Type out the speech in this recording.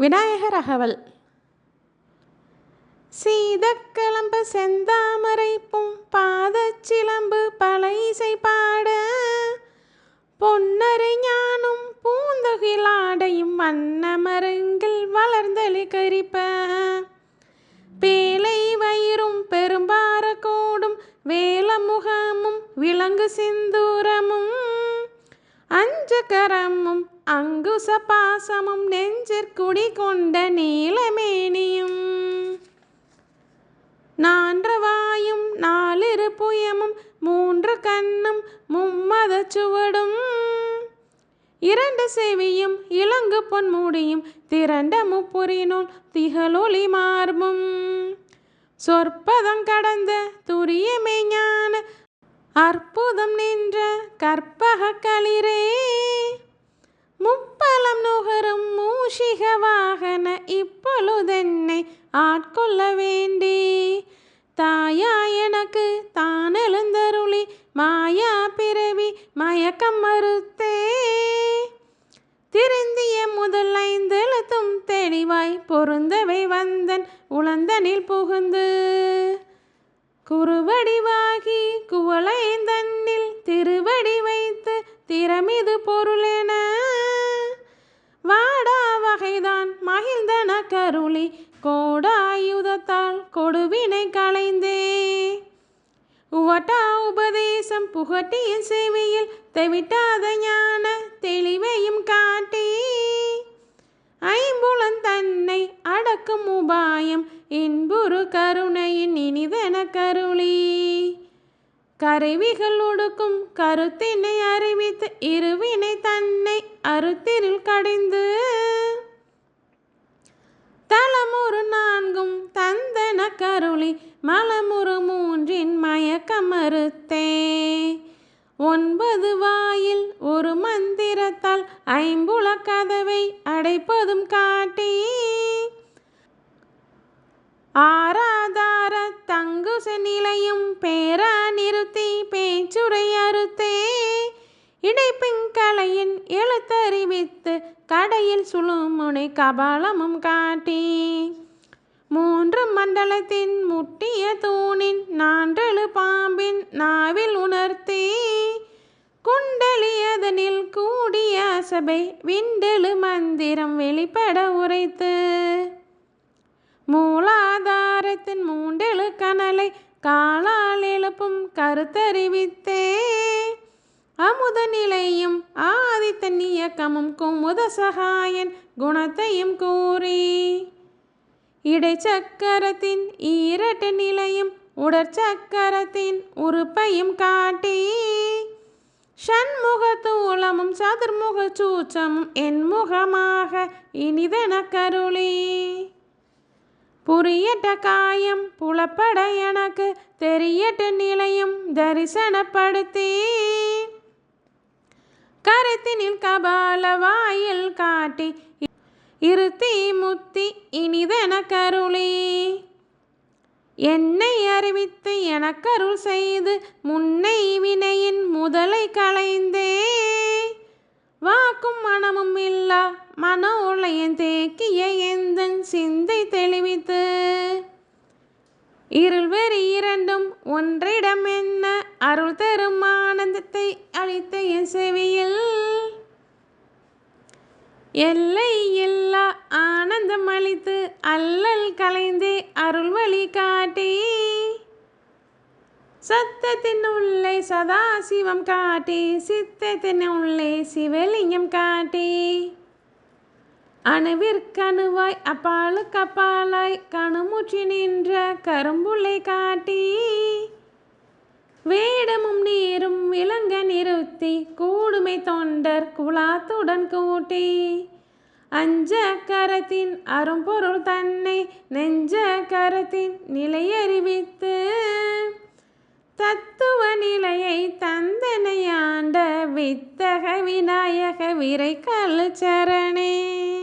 விநாயகர் அகவல் சீதக்கிளம்பு செந்தாமரைப்பும் பாதச்சிலம்பு பல இசை பாட. பொன்னரை ஞானும் பூந்தொகிலாடையும் வண்ணமருங்கில் வளர்ந்தளி கரிப்ப. பேலை வயிறும் பெரும்பார கோடும் வேலமுகமும் விலங்கு சிந்தூரமும் அஞ்சு கரமும் அங்குச பாசமும் நெஞ்சிற்குடி கொண்ட நீலமேனியும். நான்று வாயும் நாலிரு புயமும் மூன்று கண்ணும் மும்மத சுவடும். இரண்டு செவியும் இலங்கு பொன் மூடியும் திரண்ட முப்புரினுள் திகழொளி மார்பும். சொற்பதம் கடந்த துரியமே ஞான அற்புதம் நின்ற கற்பக களிரே. முப்பலம் நுகரும் மூஷிக வாகன இப்பொழுதென்னை ஆட்கொள்ள வேண்டி. தாயா எனக்கு தான் எழுந்தருளி மாயா பிறவி மயக்கம் மறுத்தே. திருந்திய முதல் ஐந்தெழுத்தும் தெளிவாய் பொருந்தவை வந்தன் உளந்தனில் புகுந்து. குறுவடிவாகி குவளைந்தன்னில் திருவடி வைத்து திறமிது பொருளென மகிழ்ந்தன கருளி. கோடாயுதத்தால் கொடுவினை களைந்தே. உவட்டா உபதேசம் புகட்டிய செவியில் தெவிட்டாத ஞான தெளிவையும் காட்டி. ஐம்புலன் தன்னை அடக்கும் உபாயம் இன்புரு கருணையின் இனிதன கருளி. கருவிகள் ஒடுக்கும் கருத்தினை அறிவித்து இருவினை தன்னை அறுத்திரில் கடைந்து. தந்தன கருளி மயக்கமறுத்தே. மூன்றின் ஒன்பது வாயில் ஒரு மந்திரத்தால் ஐம்புல கதவை அடைப்பதும் காட்டி. ஆராதார தங்குச நிலையும் பேரா நிறுத்தி பேச்சுரை அறுத்தே. இடைப்பிங்கலையின் எழுத்தறிவித்து கடையில் சுழுமுனை கபாலமும் காட்டி. மூன்று மண்டலத்தின் முட்டிய தூணின் நான்றெழு பாம்பின் நாவில் உணர்த்தி குண்டலியதனில் கூடிய சபை விண்டெழு மந்திரம் வெளிப்பட உரைத்து மூலாதாரத்தின் மூண்டெழு கனலை காலால் எழுப்பும் கருத்தறிவித்தே அமுத நிலையும் ஆதித்தன் இயக்கமும் குமுத சகாயன் குணத்தையும் கூறி இடைச்சக்கரத்தின் ஈரட்ட நிலையும் உடற்சக்கரத்தின் உறுப்பையும் காட்டி ஷண்முகத்தூலமும் சதுர்முக சூச்சமும் என் முகமாக இனிதன கருளி. புரியட்ட காயம் புலப்பட எனக்கு தெரியட்ட நிலையும் தரிசனப்படுத்தி கருத்தினில் கபால வாயில் காட்டி இருத்தி முத்தி இனிதன கருளி. என்னை அறிவித்து எனக்கருள் செய்து முன்னை வினையின் முதலை களைந்தே. வாக்கும் மனமும் இல்லா மன உளையன் தேக்கிய எந்தன் சிந்தை தெளிவித்து. இருள்வர் இரண்டும் ஒன்றிடம் என்ன அருள் தரும் ஆனந்தத்தை அளித்த என் செவியில். எல்லை ஆனந்தம் அளித்து அல்லல் கலைந்தே அருள் வழி காட்டி. சத்தத்தின் உள்ளே சதா சிவம் காட்டி சித்தத்தின் உள்ளே சிவலிங்கம் காட்டி. அணுவிற்கணுவாய் அப்பாலுக்கு அப்பாலாய் கணுமுற்றி நின்ற கரும்புள்ளை காட்டி. வேடமும் நீரும் விலங்க நிறுத்தி கூடுமை தொண்டர் குலாத்துடன் கூட்டி. அஞ்ச கரத்தின் அரும்பொருள் தன்னை நெஞ்ச கரத்தின் நிலையறிவித்து தத்துவ நிலையை தந்தனையாண்ட வித்தக விநாயக விரை கல் சரணே.